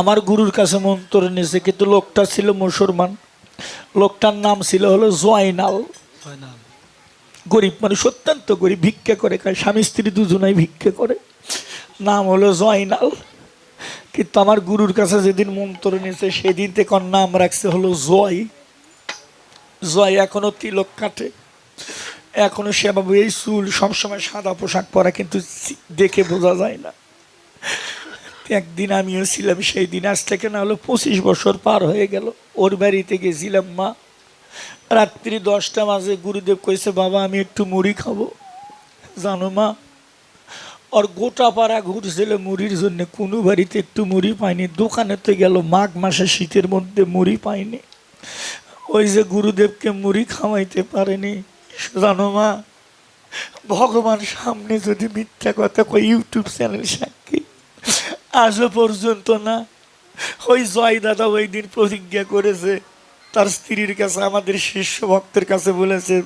আমার গুরুর কাছে মন্ত্র নিয়েছে কিন্তু লোকটা ছিল মুসলমান। লোকটার নাম ছিল হলো জয়নাল গরিব মানুষ অত্যন্ত গরিব ভিক্ষা করে কারণ স্বামী স্ত্রী দুজনাই ভিক্ষা করে। নাম হলো জয়নাল কিন্তু আমার গুরুর কাছে যেদিন মন্ত্র নিয়েছে সেদিন থেকে নাম রাখছে হলো জয় জয় এখনও তিলক কাটে। এখনও সেভাবে এই চুল সবসময় সাদা পোশাক পরা কিন্তু দেখে বোঝা যায় না। একদিন আমিও ছিলাম সেই দিন আজ থেকে না হলো পঁচিশ বছর পার হয়ে গেল। ওর বাড়িতে গেছিলাম মা। রাত্রি দশটা মাঝে গুরুদেব কইছে, বাবা, আমি একটু মুড়ি খাব। জানো মা, ওর গোটা পাড়া ঘুরছিল মুড়ির জন্য। কোনো বাড়িতে একটু মুড়ি পায়নি দোকানেতে গেল, মাঘ মাসে শীতের মধ্যে মুড়ি পায়নি ওই যে গুরুদেবকে মুড়ি খাওয়াইতে পারেনি। জানো মা, ভগবান সামনে যদি মিথ্যা কথা কই ইউটিউব চ্যানেল সাক্ষী। আজও পর্যন্ত না। ওই জয় দাদা ওই দিন প্রতিজ্ঞা করেছে তার স্ত্রীর কাছে আমাদের শিষ্য ভক্তের কাছে বলেছে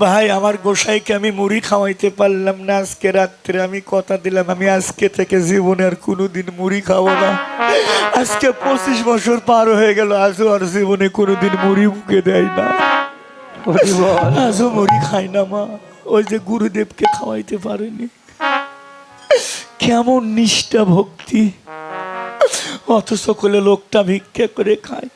ভাই আমার গোসাইকে আমি মুড়ি খাওয়াইতে পারলাম না আজকে রাত্রে। আমি কথা দিলাম আমি আজকে থেকে জীবনে আর কোনোদিন মুড়ি খাব না। আজকে পঁচিশ বছর পার হয়ে গেল আজও আর জীবনে কোনোদিন মুড়ি মুখে দেয় না। আজও মুড়ি খাই না মা। ওই যে গুরুদেবকে খাওয়াইতে পারেনি। কেমন নিষ্ঠা ভক্তি। অত সকলে লোকটা ভিক্ষা করে খায়।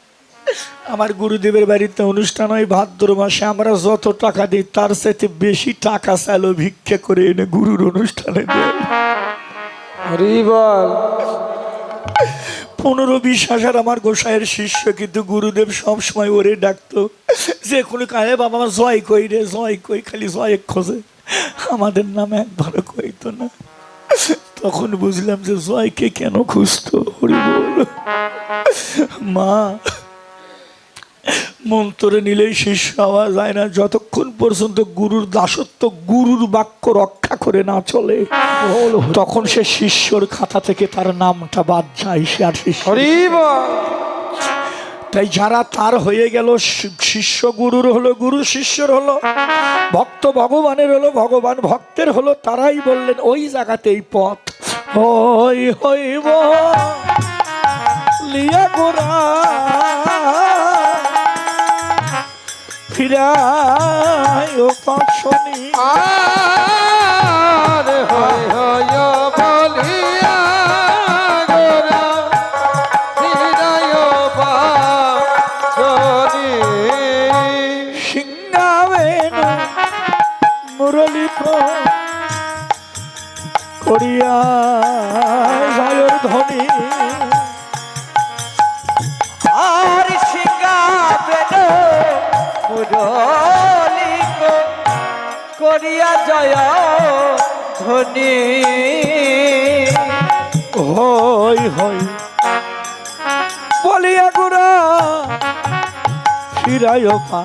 আমার গুরুদেবের বাড়িতে অনুষ্ঠান হয় ভাদ্র মাসে আমরা যত টাকা দিই তার সাথে বেশি টাকা চাইলো ভিক্ষা করে এনে গুরুর অনুষ্ঠানে দেয়। পনেরো বিশ হাজার আমার গোসাইয়ের শিষ্য কিন্তু গুরুদেব সবসময় ওরে ডাকতো যে কোনো কাজে বাবা আমার জয় কই রে জয় কই খালি জয় খোঁজে। আমাদের নামে একবারও কইতো না। তখন বুঝলাম যে জয়কে কেন খুঁজতো? হরি বল। মা, মন্ত্রে নিলেই শিষ্য হওয়া যায় না। যতক্ষণ পর্যন্ত গুরুর দাসত্ব, গুরুর বাক্য রক্ষা করে না চলে, তখন সে শিষ্যর খাতা থেকে তার নামটা বাদ যায়। সে আর শিষ্য তাই যারা তার হয়ে গেল শিষ্য গুরুর হলো, গুরু শিষ্যর হলো, ভক্ত ভগবানের হলো, ভগবান ভক্তের হলো, তারাই বললেন, ওই জায়গাতেই পথ হই হইব। লিয়া গোরা ফিরায় পাশনি আর করিয়া জয়ের ধ্বনি। আর করিয়া জয় ধনী হই হই, বলিয়া গুড়া ফিরায় পা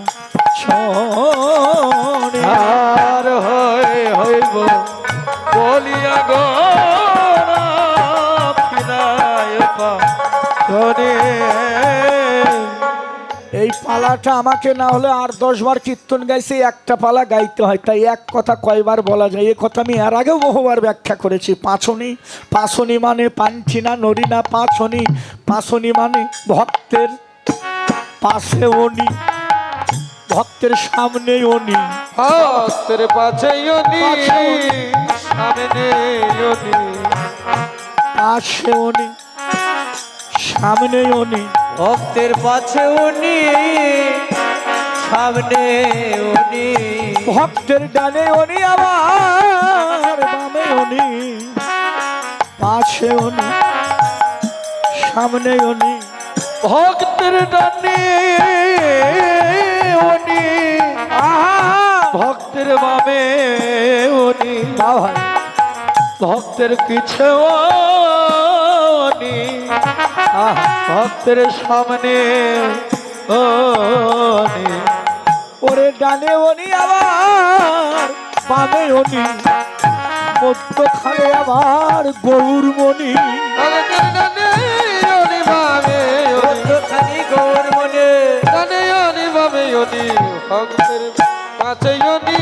ছনে আর হইব বলিয়া পাচনি এই পালাটা আমাকে না হলে আর দশবার কীর্তন গাইছে একটা পালা গাইতে হয়। তাই এক কথা কয়বার বলা যায় এ কথা আমি এর আগেও বহুবার ব্যাখ্যা করেছি। পাঁচনি পাঁচনি মানে পাঞ্চি না নরি না পাঁচনি। পাঁচনি মানে ভক্তের পাশে অনি ভক্তের সামনে অনি ভক্তের পাছে ইয়নি। সামনে পাশে অনি সামনে অনি ভক্তের পাছে উনি সামনে উনি। ভক্তের ডানে উনি আবার বামে উনি। পাশে উনি সামনে উনি। ভক্তের ডানে উনি। ভক্তের বামে ভক্তের পিছে ভক্তের সামনে ওরে ডানে অনি আবার বামে অনি মধ্যখানে আবার মধ্যখানি গৌর মনে ডানে বামে উনি ভক্তের উনি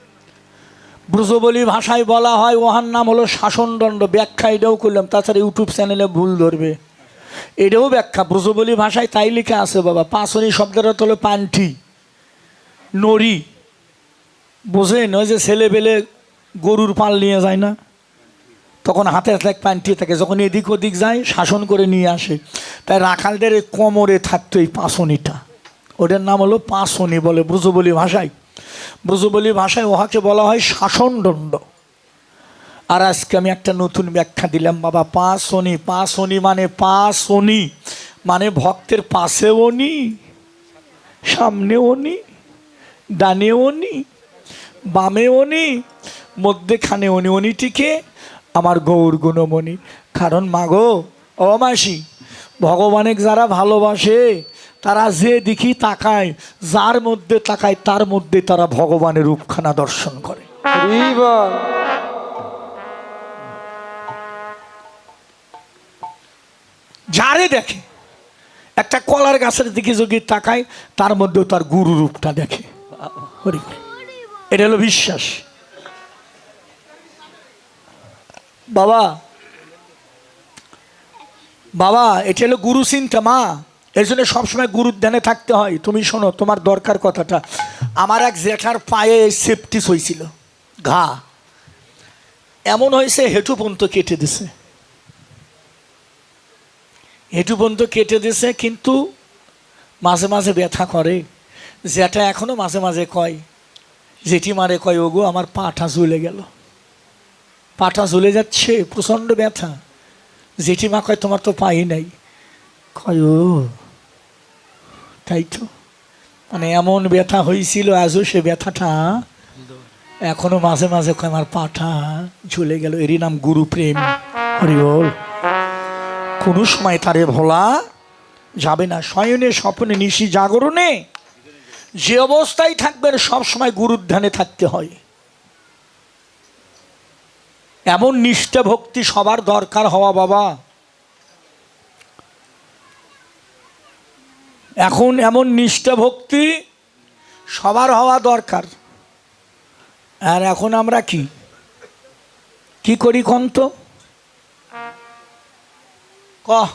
ব্রজবলি ভাষায় বলা হয় ওহার নাম হলো শাসনদণ্ড। ব্যাখ্যা এটাও করলাম, তাছাড়া ইউটিউব চ্যানেলে ভুল ধরবে। এটাও ব্যাখ্যা, ব্রজবলি ভাষায় তাই লেখা আছে বাবা, পাঁচনি শব্দের অর্থ হলো পান্টি নড়ি। বোঝেন ওই যে ছেলে বেলে গরুর পাল নিয়ে যায় না? তখন হাতে হাতে এক পান্টি থাকে, যখন এদিক ওদিক যায়, শাসন করে নিয়ে আসে। তাই রাখালদের কোমরে থাকতো এই পাঁচনিটা। ওটার নাম হলো পাঁচনি বলে ব্রজবলি ভাষায়। ব্রজবলি ভাষায় ওহাকে বলা হয় শাসনদণ্ড। আর আজকে আমি একটা নতুন ব্যাখ্যা দিলাম, বাবা, পাঁচনি পাঁচনি মানে পাঁচনি মানে ভক্তের পাশেও নি, সামনেও নি, ডানেও নি, বামেও নি, মধ্যেখানে অনি অনিটিকে আমার গৌর গুণমণি। কারণ মাগো ও মাসি ভগবানের যারা ভালোবাসে তারা যে দেখি তাকায় যার মধ্যে তাকায় তার মধ্যে তারা ভগবানের রূপখানা দর্শন করে। যারে দেখে একটা কলার গাছের দিকে যদি তাকায় তার মধ্যেও তার গুরু রূপটা দেখে। এটা হলো বিশ্বাস। বাবা বাবা এটা হলো গুরু চিন্তা মা। এই জন্য সবসময় গুরুর ধ্যানে থাকতে হয়। তুমি শোনো, তোমার দরকার কথাটা। আমার এক জেঠার পায়ে সেপটিস হয়েছিল ঘা। এমন হয়েছে, হেঁটু পর্যন্ত কেটে দিছে। হেঁটু পর্যন্ত কেটে দিছে, কিন্তু মাঝে মাঝে ব্যথা করে। যেটা এখনও মাঝে মাঝে কয় জেঠি মারে কয়, ওগো, আমার পাটা ঝুলে গেল। পাটা ঝুলে যাচ্ছে, প্রচণ্ড ব্যথা। জেঠিমা কয়, তোমার তো পাই নাই। কয়, ও তাই তো মানে এমন ব্যথা হয়েছিল আজও সে ব্যথাটা। এখনও মাঝে মাঝে আমার পাঠা ঝুলে গেল। এরই নাম গুরু প্রেম। হরি বল। কোনো সময় তারে ভোলা যাবে না। শয়নে স্বপ্নে নিশি জাগরণে যে অবস্থায় থাকবেন সব সময় গুরুর ধ্যানে থাকতে হয়। এমন নিষ্ঠা ভক্তি সবার দরকার হওয়া বাবা। এখন এমন নিষ্ঠা ভক্তি সবার হওয়া দরকার। আর এখন আমরা কি? কি করি কন্ত কহ